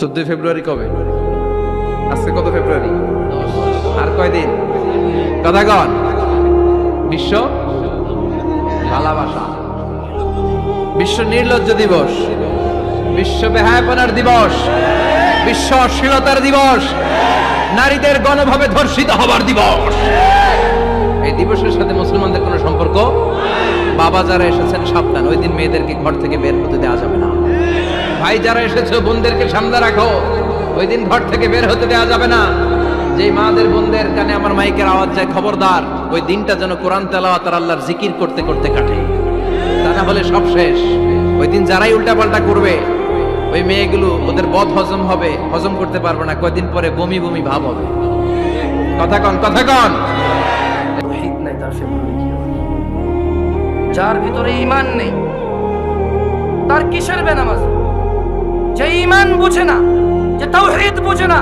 চোদ্দই ফেব্রুয়ারি কবে? আজকে কত ফেব্রুয়ারি? আর কয়দিন? কথা কন বিশ্ব? ভালোবাসা। বিশ্ব নির্লজ্জ দিবস। বিশ্ব বেহায়াপনার দিবস। বিশ্ব অশ্লীলতার দিবস। নারীদের গণভাবে ধর্ষিত হবার দিবস। এই দিবসের সাথে মুসলমানদের কোনো সম্পর্ক? বাবা যারা এসেছেন সাবধান। ওই দিন মেয়েদেরকে ঘর থেকে বের হতে দেওয়া যাবে না। ভাই, যারা এসেছ, বোনদেরকে সামনে রাখো। ওই দিন ঘর থেকে বের হতে দেওয়া যাবে না। যেই মাদের বোনদের কানে আমার মাইকের আওয়াজ যায়, খবরদার, ওই দিনটা যেন কোরআন তেলাওয়াত আর আল্লাহর জিকির করতে করতে কাটে। তা না হলে সব শেষ। ওই দিন যারাই উল্টাপাল্টা করবে, ওই মেয়েগুলো ওদের বদ হজম হবে, হজম করতে পারবে না। কয়দিন পরে বমি বমি ভাব হবে। কথা কন কথা কন? যার ভিতরে ইমান নেই, তার কিসের বেনামাজ? যে ইমান বোঝে না, যে তাওহীদ বোঝে না,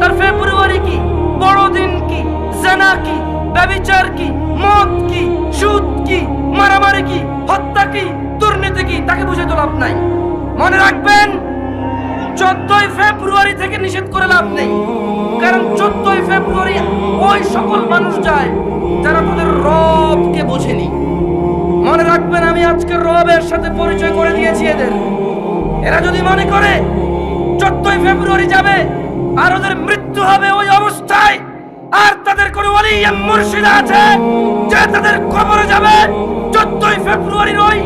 তার ফেব্রুয়ারি কি, বড়দিন কি, জানা কি ব্যভিচার কি, মদ কি, সুদ কি, মারামারি কি, হত্যা কি, দুর্নীতি কি, তাকে বুঝে তো লাভ নাই। মনে রাখবেন, চোদ্দই ফেব্রুয়ারি থেকে নিষেধ করে লাভ নেই। কারণ চোদ্দই ফেব্রুয়ারি ওই সকল মানুষ যায় যারা তাদের রবকে বোঝেনি। মনে রাখবেন, আমি আজকে রবের সাথে পরিচয় করে দিয়েছি এদের। এরা যদি মনে করে চোদ্দই ফেব্রুয়ারি যাবে, আর ওদের মৃত্যু হবে ওই অবস্থায়, আর তাদের কোনো অলি মুর্শিদ আছে যে তাদের কবরে যাবে, চোদ্দই ফেব্রুয়ারির ওই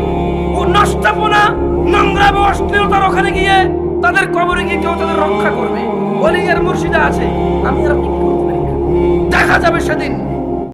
ও নষ্টাপনা নোংরা অশ্লীলতার ওখানে গিয়ে তাদের কবরে গিয়ে কেউ তাদের রক্ষা করবে। অলি আর মুর্শিদা আছে, আমি আর দেখা যাবে সেদিন।